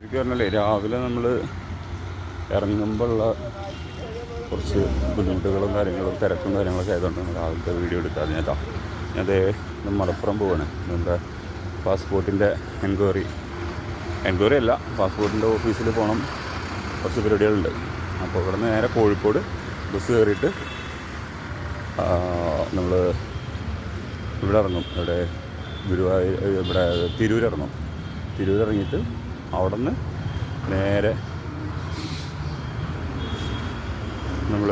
എനിക്ക് പറഞ്ഞല്ലേ രാവിലെ നമ്മൾ ഇറങ്ങുമ്പോഴുള്ള കുറച്ച് ബുദ്ധിമുട്ടുകളും കാര്യങ്ങളും തിരക്കും കാര്യങ്ങളൊക്കെ നമ്മൾ രാവിലത്തെ വീഡിയോ എടുക്കാതെ ഞാൻ ഇന്ന് മലപ്പുറം പോവാണ്. നമ്മുടെ പാസ്പോർട്ടിന്റെ എൻക്വയറി. എൻക്വയറി അല്ല പാസ്പോർട്ടിന്റെ ഓഫീസിൽ പോകണം കുറച്ച് പരിപാടികളുണ്ട്. അപ്പോൾ ഇവിടെ നിന്ന് നേരെ കോഴിക്കോട് ബസ് കയറിയിട്ട് നമ്മൾ ഇവിടെ ഇറങ്ങും. ഇവിടെ ഗുരുവായൂർ ഇവിടെ തിരൂരിറങ്ങും. തിരൂരിറങ്ങിയിട്ട് അവിടെ നിന്ന് നേരെ നമ്മൾ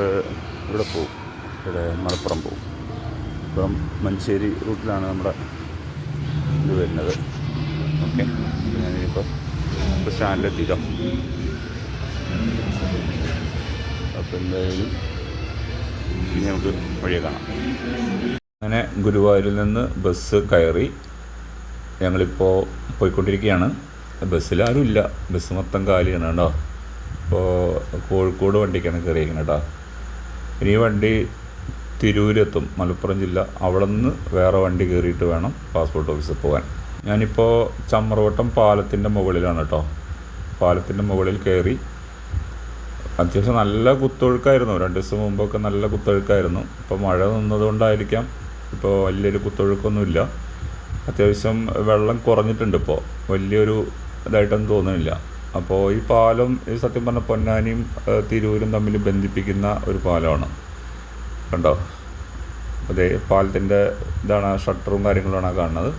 ഇവിടെ പോവും. ഇവിടെ മലപ്പുറം പോവും. ഇപ്പം മഞ്ചേരി റൂട്ടിലാണ് നമ്മുടെ ഇത് വരുന്നത്. ഓക്കെ. ഞാനിപ്പോൾ ഇപ്പോൾ സ്റ്റാൻഡിലെത്തിക്കാം. അപ്പോൾ എന്തായാലും ഇനി നമുക്ക് വഴിയെ കാണാം. അങ്ങനെ ഗുരുവായൂരിൽ നിന്ന് ബസ് കയറി ഞങ്ങളിപ്പോൾ പോയിക്കൊണ്ടിരിക്കുകയാണ്. ബസ്സിൽ ഇല്ല ബസ് മൊത്തം കാലിയാണ് കേട്ടോ ഇപ്പോൾ കോഴിക്കോട് വണ്ടിക്കാണ് കയറിയിരിക്കുന്നത് കേട്ടോ ഇനി വണ്ടി തിരൂരെത്തും. മലപ്പുറം ജില്ല. അവിടെ നിന്ന് വേറെ വണ്ടി കയറിയിട്ട് വേണം പാസ്പോർട്ട് ഓഫീസിൽ പോകാൻ. ഞാനിപ്പോൾ ചമ്രവട്ടം പാലത്തിന്റെ മുകളിലാണ് കേട്ടോ പാലത്തിന്റെ മുകളിൽ കയറി അത്യാവശ്യം നല്ല കുത്തൊഴുക്കായിരുന്നു. രണ്ട് ദിവസം മുമ്പൊക്കെ നല്ല കുത്തൊഴുക്കായിരുന്നു. ഇപ്പോൾ മഴ നിന്നതുകൊണ്ടായിരിക്കാം. ഇപ്പോൾ വലിയൊരു കുത്തൊഴുക്കൊന്നുമില്ല. അത്യാവശ്യം വെള്ളം കുറഞ്ഞിട്ടുണ്ട് ഇപ്പോൾ വലിയൊരു ഇതായിട്ടൊന്നും തോന്നുന്നില്ല. അപ്പോൾ ഈ പാലം ഈ സത്യം പറഞ്ഞ പൊന്നാനിയും തിരൂരും തമ്മിൽ ബന്ധിപ്പിക്കുന്ന ഒരു പാലമാണ്. കണ്ടോ? അതേ പാലത്തിന്റെ ഇതാണ് ഷട്ടറും കാര്യങ്ങളുമാണ് കാണുന്നത്.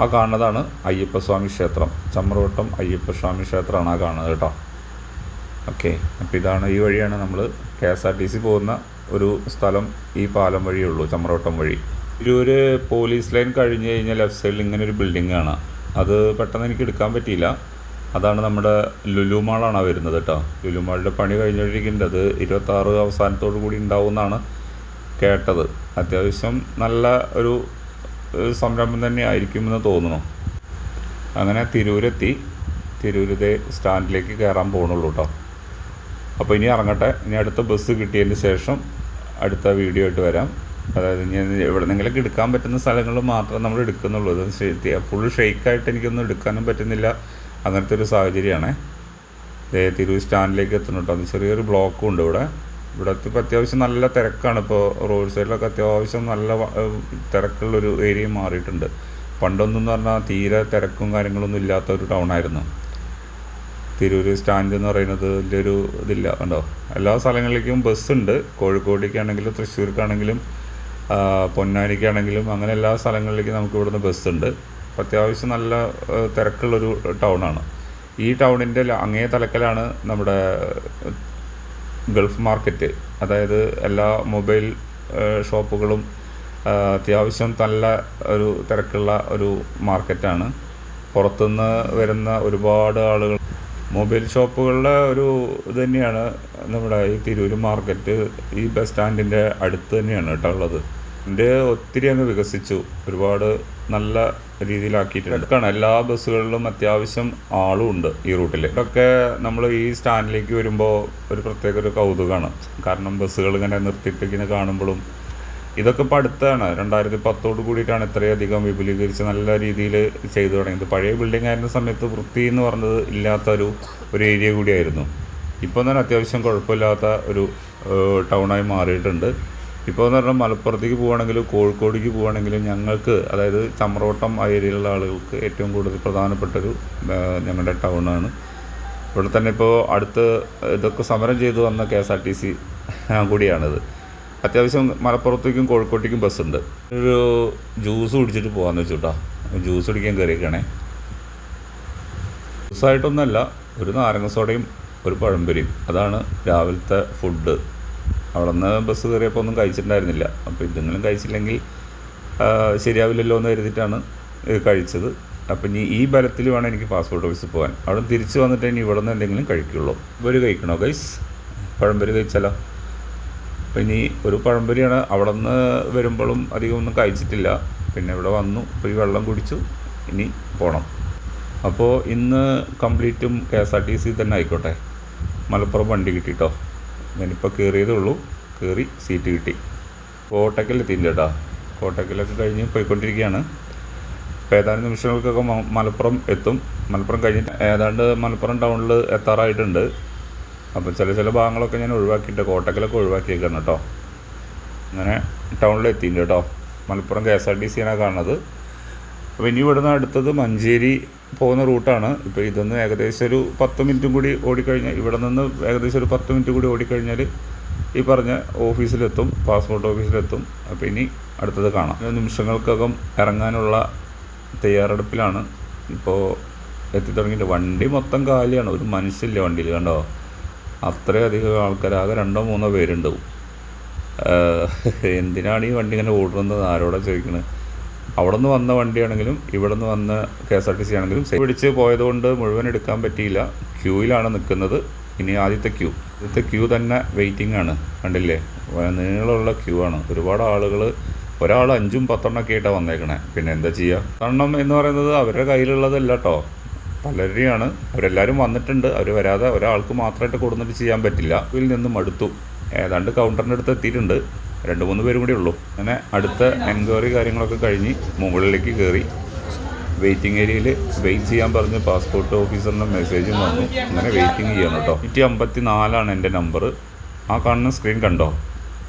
ആ കാണുന്നതാണ് അയ്യപ്പസ്വാമി ക്ഷേത്രം. ചമ്രവട്ടം അയ്യപ്പസ്വാമി ക്ഷേത്രമാണ് ആ കാണുന്നത് കേട്ടോ. ഓക്കെ. അപ്പോൾ ഇതാണ് ഈ വഴിയാണ് നമ്മൾ K S R T C പോകുന്ന ഒരു സ്ഥലം ഈ പാലം വഴിയുള്ളൂ ചമ്രവട്ടം വഴി. തിരൂർ പോലീസ് ലൈൻ കഴിഞ്ഞ് കഴിഞ്ഞാൽ ലെഫ്റ്റ് സൈഡിൽ ഇങ്ങനെ ഒരു ബിൽഡിംഗ് കാണാം. അത് പെട്ടെന്ന് എനിക്ക് എടുക്കാൻ പറ്റിയില്ല. അതാണ് നമ്മുടെ ലുലു മാളാണ് വരുന്നത് കേട്ടോ. ലുലു മാളിന്റെ പണി കഴിഞ്ഞിരിക്കുന്നത് അത് ഇരുപത്താറ് അവസാനത്തോടു കൂടി ഉണ്ടാവും എന്നാണ് കേട്ടത്. അത്യാവശ്യം നല്ല ഒരു സംരംഭം തന്നെ ആയിരിക്കുമെന്ന് തോന്നുന്നു. അങ്ങനെ തിരൂരെത്തി. തിരൂരത്തെ സ്റ്റാൻഡിലേക്ക് കയറാൻ പോകണുള്ളൂ കേട്ടോ. അപ്പോൾ ഇനി ഇറങ്ങട്ടെ. ഇനി അടുത്ത ബസ് കിട്ടിയതിന് ശേഷം അടുത്ത വീഡിയോ ആയിട്ട് വരാം. അതായത് ഇനി എവിടെ നിന്നെങ്കിലും എടുക്കാൻ പറ്റുന്ന സ്ഥലങ്ങളിൽ മാത്രം നമ്മൾ എടുക്കുന്നുള്ളൂ. അത് ഫുൾ ഷെയ്ക്കായിട്ട് എനിക്കൊന്നും എടുക്കാനും പറ്റുന്നില്ല. അങ്ങനത്തെ ഒരു സാഹചര്യമാണ്. ദേ തിരൂർ സ്റ്റാൻഡിലേക്ക് എത്തണം കേട്ടോ അത് ചെറിയൊരു ബ്ലോക്കും ഉണ്ട് ഇവിടെ. ഇവിടെ ഇപ്പോൾ അത്യാവശ്യം നല്ല തിരക്കാണ്. ഇപ്പോൾ റോഡ് സൈഡിലൊക്കെ അത്യാവശ്യം നല്ല തിരക്കുള്ളൊരു ഏരിയ മാറിയിട്ടുണ്ട്. പണ്ടൊന്നും പറഞ്ഞാൽ തീരെ തിരക്കും കാര്യങ്ങളൊന്നും ഇല്ലാത്ത ഒരു ടൗൺ ആയിരുന്നു. തിരൂർ സ്റ്റാൻഡ് എന്ന് പറയുന്നത് വലിയൊരു ഇതില്ല കണ്ടോ? എല്ലാ സ്ഥലങ്ങളിലേക്കും ബസ്സുണ്ട് കോഴിക്കോടേക്കാണെങ്കിലും തൃശ്ശൂർക്കാണെങ്കിലും പൊന്നാനിക്കാണെങ്കിലും അങ്ങനെ എല്ലാ സ്ഥലങ്ങളിലേക്കും നമുക്ക് ഇവിടുന്ന് ബസ്സുണ്ട്. അപ്പോൾ അത്യാവശ്യം നല്ല തിരക്കുള്ളൊരു ടൗണാണ്. ഈ ടൗണിന്റെ അങ്ങേ തലക്കലാണ് നമ്മുടെ ഗൾഫ് മാർക്കറ്റ്. അതായത് എല്ലാ മൊബൈൽ ഷോപ്പുകളും അത്യാവശ്യം നല്ല ഒരു തിരക്കുള്ള ഒരു മാർക്കറ്റാണ്. പുറത്തുനിന്ന് വരുന്ന ഒരുപാട് ആളുകൾ മൊബൈൽ ഷോപ്പുകളുടെ ഒരു ഇത് തന്നെയാണ് നമ്മുടെ ഈ തിരൂർ മാർക്കറ്റ് ഈ ബസ് സ്റ്റാൻഡിന്റെ അടുത്ത് തന്നെയാണ് കേട്ടോ ഉള്ളത്. എന്റെ ഒത്തിരി അങ്ങ് വികസിച്ചു. ഒരുപാട് നല്ല രീതിയിലാക്കിയിട്ടുണ്ട്. എല്ലാ ബസ്സുകളിലും അത്യാവശ്യം ആളും ഉണ്ട് ഈ റൂട്ടിൽ ഇതൊക്കെ നമ്മൾ ഈ സ്റ്റാൻഡിലേക്ക് വരുമ്പോൾ ഒരു പ്രത്യേക ഒരു കൗതുകമാണ് കാരണം ബസ്സുകൾ ഇങ്ങനെ നിർത്തിയിട്ട് ഇങ്ങനെ കാണുമ്പോഴും ഇതൊക്കെ ഇപ്പോൾ അടുത്താണ്. രണ്ടായിരത്തി പത്തോട് കൂടിയിട്ടാണ് ഇത്രയധികം വിപുലീകരിച്ച് നല്ല രീതിയിൽ ചെയ്തു തുടങ്ങിയത്. പഴയ ബിൽഡിംഗ് ആയിരുന്ന സമയത്ത് വൃത്തി എന്ന് പറഞ്ഞത് ഇല്ലാത്തൊരു ഒരു ഏരിയ കൂടിയായിരുന്നു. ഇപ്പോൾ തന്നെ അത്യാവശ്യം കുഴപ്പമില്ലാത്ത ഒരു ടൗണായി മാറിയിട്ടുണ്ട്. ഇപ്പോൾ എന്ന് പറഞ്ഞാൽ മലപ്പുറത്തേക്ക് പോവുകയാണെങ്കിലും കോഴിക്കോടേക്ക് പോവുകയാണെങ്കിലും ഞങ്ങൾക്ക് അതായത് ചമ്രവട്ടം ആ ഏരിയയിലുള്ള ആളുകൾക്ക് ഏറ്റവും കൂടുതൽ പ്രധാനപ്പെട്ടൊരു ഞങ്ങളുടെ ടൗണാണ് ഇവിടെ തന്നെ ഇപ്പോൾ അടുത്ത് ഇതൊക്കെ സമരം ചെയ്തു വന്ന K S R T C കൂടിയാണിത്. അത്യാവശ്യം മലപ്പുറത്തേക്കും കോഴിക്കോട്ടേക്കും ബസ്സുണ്ട്. ഒരു ജ്യൂസ് കുടിച്ചിട്ട് പോകാമെന്ന് വെച്ചുട്ടാ. ജ്യൂസ് കുടിക്കാൻ കയറിയേക്കണേ ജ്യൂസായിട്ടൊന്നല്ല ഒരു നാരങ്ങ സോഡയും ഒരു പഴംപൊരിയും. അതാണ് രാവിലത്തെ ഫുഡ് അവിടെ നിന്ന് ബസ് കയറിയപ്പോൾ ഒന്നും കഴിച്ചിട്ടുണ്ടായിരുന്നില്ല. അപ്പോൾ ഇതെങ്കിലും കഴിച്ചില്ലെങ്കിൽ ശരിയാവില്ലല്ലോ എന്ന് കരുതിയിട്ടാണ് കഴിച്ചത്. അപ്പം ഇനി ഈ ബലത്തിൽ വേണം എനിക്ക് പാസ്പോർട്ട് ഓഫീസിൽ പോകാൻ. അവിടെ തിരിച്ച് വന്നിട്ട് ഇനി ഇവിടെ നിന്ന് എന്തെങ്കിലും കഴിക്കുള്ളൂ. ഒരു കഴിക്കണോ ഗൈസ്? പഴംപൊരി കഴിച്ചാലോ? അപ്പം ഇനി ഒരു പഴംപൊരിയാണ്. അവിടെ നിന്ന് വരുമ്പോഴും അധികം ഒന്നും കഴിച്ചിട്ടില്ല. പിന്നെ ഇവിടെ വന്നു. പോയി വെള്ളം കുടിച്ചു. ഇനി പോകണം അപ്പോൾ ഇന്ന് കംപ്ലീറ്റും K S R T C തന്നെ ആയിക്കോട്ടെ. മലപ്പുറം വണ്ടി കിട്ടിട്ടോ? ഞാനിപ്പോൾ കയറിയതേ ഉള്ളൂ. കയറി സീറ്റ് കിട്ടി. കോട്ടക്കൽ എത്തിയില്ല കേട്ടോ. കോട്ടക്കലൊക്കെ കഴിഞ്ഞ് പോയിക്കൊണ്ടിരിക്കുകയാണ്. അപ്പോൾ ഏതാനും നിമിഷങ്ങൾക്കൊക്കെ മലപ്പുറം എത്തും. മലപ്പുറം കഴിഞ്ഞിട്ട് ഏതാണ്ട് മലപ്പുറം ടൗണിൽ എത്താറായിട്ടുണ്ട്. അപ്പോൾ ചില ചില ഭാഗങ്ങളൊക്കെ ഞാൻ ഒഴിവാക്കിയിട്ട് കോട്ടക്കലൊക്കെ ഒഴിവാക്കിയേക്കാണ് കേട്ടോ. അങ്ങനെ ടൗണിൽ എത്തിയിട്ടുണ്ട് കേട്ടോ. Malappuram K S R T സിയാണ് കാണുന്നത്. അപ്പോൾ ഇനി ഇവിടുന്ന് അടുത്തത് മഞ്ചേരി പോകുന്ന റൂട്ടാണ്. ഇപ്പോൾ ഇതൊന്ന് ഏകദേശം ഒരു പത്ത് മിനിറ്റും കൂടി ഓടിക്കഴിഞ്ഞാൽ ഇവിടെ നിന്ന് ഏകദേശം ഒരു പത്ത് മിനിറ്റ് കൂടി ഓടിക്കഴിഞ്ഞാൽ ഈ പറഞ്ഞ ഓഫീസിലെത്തും പാസ്പോർട്ട് ഓഫീസിലെത്തും. അപ്പോൾ ഇനി അടുത്തത് കാണാം. നിമിഷങ്ങൾക്കകം ഇറങ്ങാനുള്ള തയ്യാറെടുപ്പിലാണ്. ഇപ്പോൾ എത്തിത്തുടങ്ങിയിട്ട് വണ്ടി മൊത്തം കാലിയാണ്. ഒരു മനുഷ്യല്ല വണ്ടിയിൽ കണ്ടോ? അത്രയധികം ആൾക്കാർ ആകെ രണ്ടോ മൂന്നോ പേരുണ്ടാവും. എന്തിനാണ് ഈ വണ്ടി ഇങ്ങനെ ഓടുന്നത്? ആരോടാ ചോദിക്കുന്നത് അവിടെ നിന്ന് വന്ന വണ്ടിയാണെങ്കിലും ഇവിടെ നിന്ന് വന്ന K S R T C ആണെങ്കിലും സൈഡ് പിടിച്ച് പോയതുകൊണ്ട് മുഴുവൻ എടുക്കാൻ പറ്റിയില്ല. ക്യൂയിലാണ് നിൽക്കുന്നത്. ഇനി ആദ്യത്തെ ക്യൂ. ആദ്യത്തെ ക്യൂ തന്നെ വെയിറ്റിംഗ് ആണ്. കണ്ടില്ലേ? നീളമുള്ള ക്യൂ ആണ്. ഒരുപാട് ആളുകൾ ഒരാൾ അഞ്ചും പത്തെണ്ണൊക്കെ ആയിട്ടാണ് വന്നേക്കണേ. പിന്നെ എന്താ ചെയ്യുക കാരണം എന്ന് പറയുന്നത് അവരുടെ കയ്യിലുള്ളതല്ല കേട്ടോ പലരെയാണ് അവരെല്ലാവരും വന്നിട്ടുണ്ട്. അവർ വരാതെ ഒരാൾക്ക് മാത്രമായിട്ട് കൊടുത്തിട്ട് ചെയ്യാൻ പറ്റില്ല. ഇതിൽ നിന്നും അടുത്തു ഏതാണ്ട് കൗണ്ടറിന്റെ അടുത്ത് എത്തിയിട്ടുണ്ട്. രണ്ട് മൂന്ന് പേരും കൂടി ഉള്ളൂ. അങ്ങനെ അടുത്ത എൻക്വയറി കാര്യങ്ങളൊക്കെ കഴിഞ്ഞ് മുകളിലേക്ക് കയറി വെയിറ്റിംഗ് ഏരിയയിൽ വെയിറ്റ് ചെയ്യാൻ പറഞ്ഞ് പാസ്പോർട്ട് ഓഫീസറിന്റെ മെസ്സേജും വന്നു. അങ്ങനെ വെയിറ്റിംഗ് ചെയ്യണം കേട്ടോ. നൂറ്റി അമ്പത്തി നാലാണ് എന്റെ നമ്പർ ആ കാണുന്ന സ്ക്രീൻ കണ്ടോ?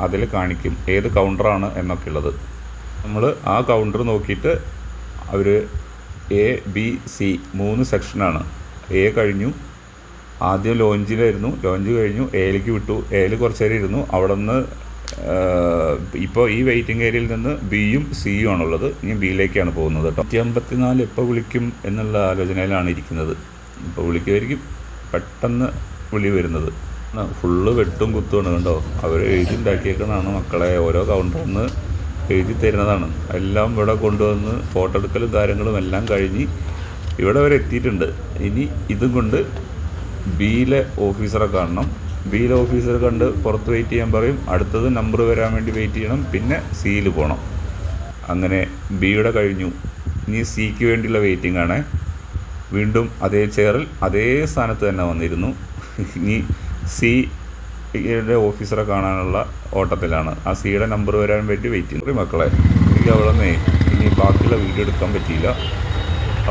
അതിൽ കാണിക്കും ഏത് കൗണ്ടറാണ് എന്നൊക്കെ ഉള്ളത്. നമ്മൾ ആ കൗണ്ടർ നോക്കിയിട്ട് അവർ എ ബി സി മൂന്ന് സെക്ഷനാണ് എ കഴിഞ്ഞു. ആദ്യം ലോഞ്ചിലായിരുന്നു ലോഞ്ച് കഴിഞ്ഞു. എയിലേക്ക് വിട്ടു. എയിൽ കുറച്ച് നേരം ഇരുന്നു. അവിടെ നിന്ന് ഇപ്പോൾ ഈ വെയിറ്റിംഗ് ഏരിയയിൽ നിന്ന് ബിയും സിയും ആണുള്ളത്. ഇനി ബിയിലേക്കാണ് പോകുന്നത് കേട്ടോ നൂറ്റി അമ്പത്തിനാല് എപ്പോൾ വിളിക്കും എന്നുള്ള ആലോചനയിലാണ് ഇരിക്കുന്നത്. ഇപ്പോൾ വിളിക്കുമായിരിക്കും പെട്ടെന്ന് വിളി വരുന്നത്. ഫുള്ള് വെട്ടും കുത്തുമാണ് കണ്ടോ. അവർ എഴുതി ഉണ്ടാക്കിയേക്കുന്നതാണ് മക്കളെ. ഓരോ കൗണ്ടറിൽ നിന്ന് എഴുതി തരുന്നതാണ്. എല്ലാം ഇവിടെ കൊണ്ടുവന്ന് ഫോട്ടോ എടുക്കലും കാര്യങ്ങളും എല്ലാം കഴിഞ്ഞ് ഇവിടെ വരെ എത്തിയിട്ടുണ്ട്. ഇനി ഇതും കൊണ്ട് ബിയിലെ ഓഫീസറെ കാണണം. ബിയിലെ ഓഫീസർ കണ്ട് പുറത്ത് വെയിറ്റ് ചെയ്യാൻ പറയും. അടുത്തത് നമ്പർ വരാൻ വേണ്ടി വെയിറ്റ് ചെയ്യണം. പിന്നെ സിയിൽ പോകണം അങ്ങനെ ബിയുടെ കഴിഞ്ഞു. ഇനി സിക്ക് വേണ്ടിയുള്ള വെയിറ്റിംഗ് ആണ്. വീണ്ടും അതേ ചെയറിൽ അതേ സ്ഥാനത്ത് തന്നെ വന്നിരുന്നു. ഇനി സി യുടെ ഓഫീസറെ കാണാനുള്ള ഓട്ടത്തിലാണ്. ആ സിയുടെ നമ്പർ വരാൻ വേണ്ടി വെയിറ്റ് ചെയ്യുന്നു. മക്കളെ എനിക്ക് അവിടെ നിന്നേ ഇനി ബാക്കിയുള്ള വീഡിയോ എടുക്കാൻ പറ്റിയില്ല.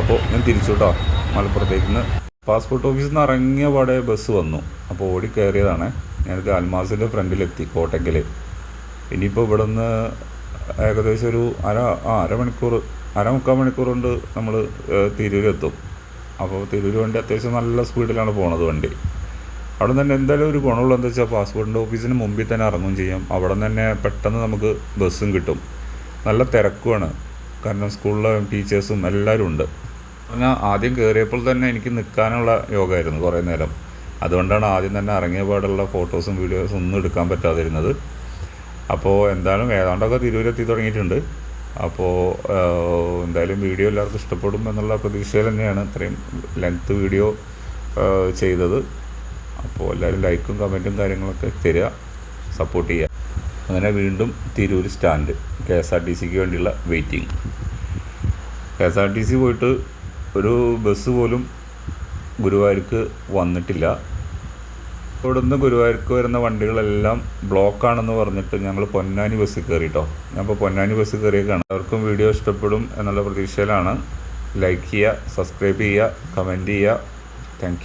അപ്പോൾ ഞാൻ തിരിച്ചു കേട്ടോ മലപ്പുറത്തേക്ക് നിന്ന് പാസ്പോർട്ട് ഓഫീസിൽ നിന്ന് ഇറങ്ങിയ പാടെ ബസ് വന്നു. അപ്പോൾ ഓടി കയറിയതാണ്. ഞങ്ങൾക്ക് അൽമാസിന്റെ ഫ്രണ്ടിലെത്തി കോട്ടയ്ക്കൽ ഇനിയിപ്പോൾ ഇവിടെ നിന്ന് ഏകദേശം ഒരു അര ആ അരമണിക്കൂർ അരമുക്കാൽ മണിക്കൂർ കൊണ്ട് നമ്മൾ തിരൂരെത്തും അപ്പോൾ തിരൂർ വണ്ടി അത്യാവശ്യം നല്ല സ്പീഡിലാണ് പോണത് വണ്ടി. അവിടെ തന്നെ എന്തായാലും ഒരു ഗുണമുള്ള എന്താ വെച്ചാൽ പാസ്പോർട്ടിന്റെ ഓഫീസിന് മുമ്പിൽ തന്നെ ഇറങ്ങുകയും ചെയ്യാം. അവിടെ തന്നെ പെട്ടെന്ന് നമുക്ക് ബസ്സും കിട്ടും. നല്ല തിരക്കുമാണ് കാരണം സ്കൂളിലെ ടീച്ചേഴ്സും എല്ലാവരും ഉണ്ട്. പറഞ്ഞാൽ ആദ്യം കയറിയപ്പോൾ തന്നെ എനിക്ക് നിൽക്കാനുള്ള യോഗമായിരുന്നു കുറേ നേരം. അതുകൊണ്ടാണ് ആദ്യം തന്നെ ഇറങ്ങിയ പാടുള്ള ഫോട്ടോസും വീഡിയോസും ഒന്നും എടുക്കാൻ പറ്റാതിരുന്നത്. അപ്പോൾ എന്തായാലും ഏതാണ്ടൊക്കെ തിരൂരെത്തി തുടങ്ങിയിട്ടുണ്ട്. അപ്പോൾ എന്തായാലും വീഡിയോ എല്ലാവർക്കും ഇഷ്ടപ്പെടും എന്നുള്ള പ്രതീക്ഷയിൽ തന്നെയാണ് ഇത്രയും ലെങ്ത്ത് വീഡിയോ ചെയ്തത്. അപ്പോൾ എല്ലാവരും ലൈക്കും കമന്റും കാര്യങ്ങളൊക്കെ തരിക സപ്പോർട്ട് ചെയ്യുക. അങ്ങനെ വീണ്ടും Tirur stand K S R T സിക്ക് വേണ്ടിയുള്ള waiting K S R T C പോയിട്ട് ഒരു ബസ് പോലും ഗുരുവായൂർക്ക് വന്നിട്ടില്ല. ഇവിടുന്ന് ഗുരുവായൂർക്ക് വരുന്ന വണ്ടികളെല്ലാം ബ്ലോക്കാണെന്ന് പറഞ്ഞിട്ട് ഞങ്ങൾ പൊന്നാനി ബസ്സിൽ കയറിയിട്ടോ ഞാനിപ്പോൾ പൊന്നാനി ബസ്സിൽ കയറിയേക്കാണ്. അവർക്കും വീഡിയോ ഇഷ്ടപ്പെടും എന്നുള്ള പ്രതീക്ഷയിലാണ്. ലൈക്ക് ചെയ്യുക സബ്സ്ക്രൈബ് ചെയ്യുക കമന്റ് ചെയ്യുക. താങ്ക്